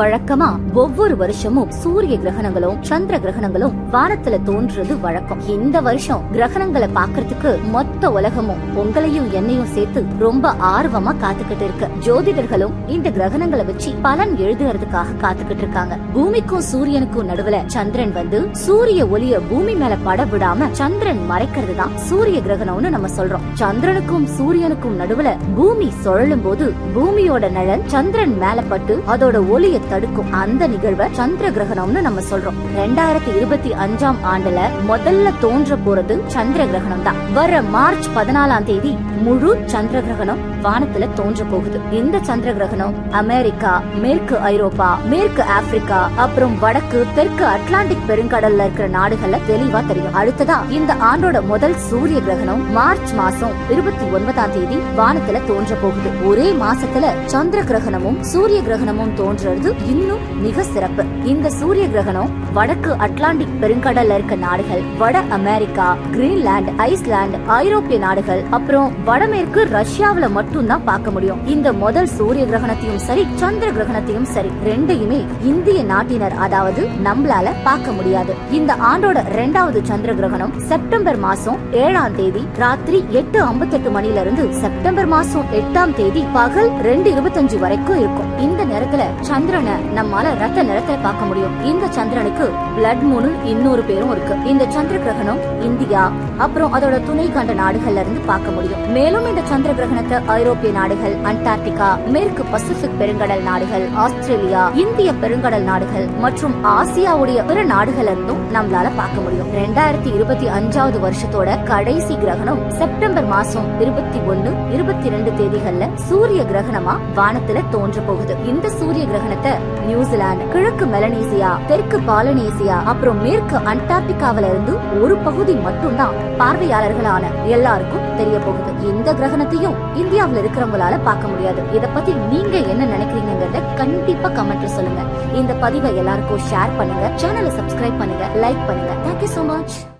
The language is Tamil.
வழக்கமா? ஒவ்வொரு வருஷமும் சூரிய கிரகணங்களும் சந்திர கிரகணங்களும் வானத்துல தோன்றது வழக்கம். இந்த வருஷம் கிரகணங்களை பாக்குறதுக்கு மொத்த மொத்த உலகமும் உங்களையும் என்னையும் சேர்த்து ரொம்ப ஆர்வமா காத்துக்கிட்டு இருக்கு. ஜோதிடர்களும் இந்த கிரகணங்களை வச்சு பலன் எழுதுறதுக்காக காத்துக்கிட்டு இருக்காங்க. பூமிக்கும் சூரியனுக்கும் நடுவுல சந்திரன் வந்து சூரிய ஒளிய பூமி மேல பட விடாம சந்திரன் மறைக்கிறது தான் சூரிய கிரகணம்னு நம்ம சொல்றோம். சந்திரனுக்கும் சூரியனுக்கும் நடுவுல பூமி சுழலும் போது பூமியோட நிழல் சந்திரன் மேல பட்டு அதோட ஒளிய தடுக்கும். அந்த நிகழ்வை சந்திர கிரகணம்னு நம்ம சொல்றோம். ரெண்டாயிரத்தி இருபத்தி அஞ்சாம் ஆண்டுல முதல்ல தோன்ற போறது சந்திர கிரகணம் தான் வர மார்ச் மார்ச் பதினாலாம் தேதி முழு சந்திர கிரகணம் வானத்துல தோன்ற போகுது. இந்த சந்திர கிரகணம் அமெரிக்கா மேற்கு ஐரோப்பா மேற்கு ஆப்பிரிக்கா அப்புறம் வடக்கு தெற்கு அட்லாண்டிக் பெருங்கடல்ல இருக்கிற நாடுகள்ல தெளிவா தெரியும். அடுத்ததா இந்த ஆண்டோட முதல் சூரிய கிரகணம் மார்ச் மாசம் இருபத்தி ஒன்பதாம் தேதி வானத்துல தோன்ற போகுது. ஒரே மாசத்துல சந்திர கிரகணமும் சூரிய கிரகணமும் தோன்றது இன்னும் மிக சிறப்பு. இந்த சூரிய கிரகணம் வடக்கு அட்லாண்டிக் பெருங்கடல்ல இருக்க நாடுகள் வட அமெரிக்கா கிரீன்லாந்து ஐஸ்லாந்து ஐரோப்பிய நாடுகள் அப்புறம் வடமேற்கு ரஷ்யாவுல மட்டும் மட்டும்தான் பார்க்க முடியும். இந்த முதல் சூரிய கிரகணத்தையும் சரி சந்திர கிரகணத்தையும் சரி ரெண்டையுமே இந்திய நாட்டினர் அதாவது நம்மளால பார்க்க முடியாது. இந்த ஆண்டோட ரெண்டாவது சந்திர கிரகணம் செப்டம்பர் மாசம் ஏழாம் தேதி ராத்திரி எட்டு ஐம்பத்தெட்டு மணில இருந்து செப்டம்பர் மாசம் எட்டாம் தேதி பகல் ரெண்டு இருபத்தஞ்சு வரைக்கும் இருக்கும். இந்த நேரத்துல சந்திரனை நம்மால ரத்த நிறத்தை பார்க்க முடியும். இந்த சந்திரனுக்கு பிளட் மூணு இன்னொரு பேரும் இருக்கு. இந்த சந்திர கிரகணம் இந்தியா அப்புறம் அதோட துணை கண்ட நாடுகள்ல இருந்து பார்க்க முடியும். மேலும் இந்த சந்திர கிரகணத்தை ஐரோப்பிய நாடுகள் அண்டார்டிகா மேற்கு பசிபிக் பெருங்கடல் நாடுகள் ஆஸ்திரேலியா இந்திய பெருங்கடல் நாடுகள் மற்றும் ஆசியாவுடைய பிற நாடுகள்ல இருந்தும் நம்மளால பார்க்க முடியும். ரெண்டாயிரத்தி இருபத்தி அஞ்சாவது வருஷத்தோட கடைசி கிரகணம் செப்டம்பர் மாசம் இருபத்தி ஒன்னு இருபத்தி ரெண்டு தேதிகள்ல சூரிய கிரகணமா வானத்துல தோன்ற போகுது. இந்த சூரிய கிரகணத்தை நியூசிலாந்து கிழக்கு மெலனீசியா தெற்கு பாலனேசியா அப்புறம் மேற்கு அண்டார்டிகாவில இருந்து ஒரு பகுதி மட்டும்தான் பார்வையாளர்களான எல்லாருக்கும் தெரிய போகுது. இந்த கிரகணத்தையும் இந்தியா இந்தியாவில் இருக்கிறவங்களால பார்க்க முடியாது. இதை பத்தி நீங்க என்ன நினைக்கிறீங்கிறத கண்டிப்பா கமெண்ட்ல சொல்லுங்க. இந்த பதிவை எல்லாருக்கும் ஷேர் பண்ணுங்க. சேனலை சப்ஸ்கிரைப் பண்ணுங்க. லைக் பண்ணுங்க. Thank you so much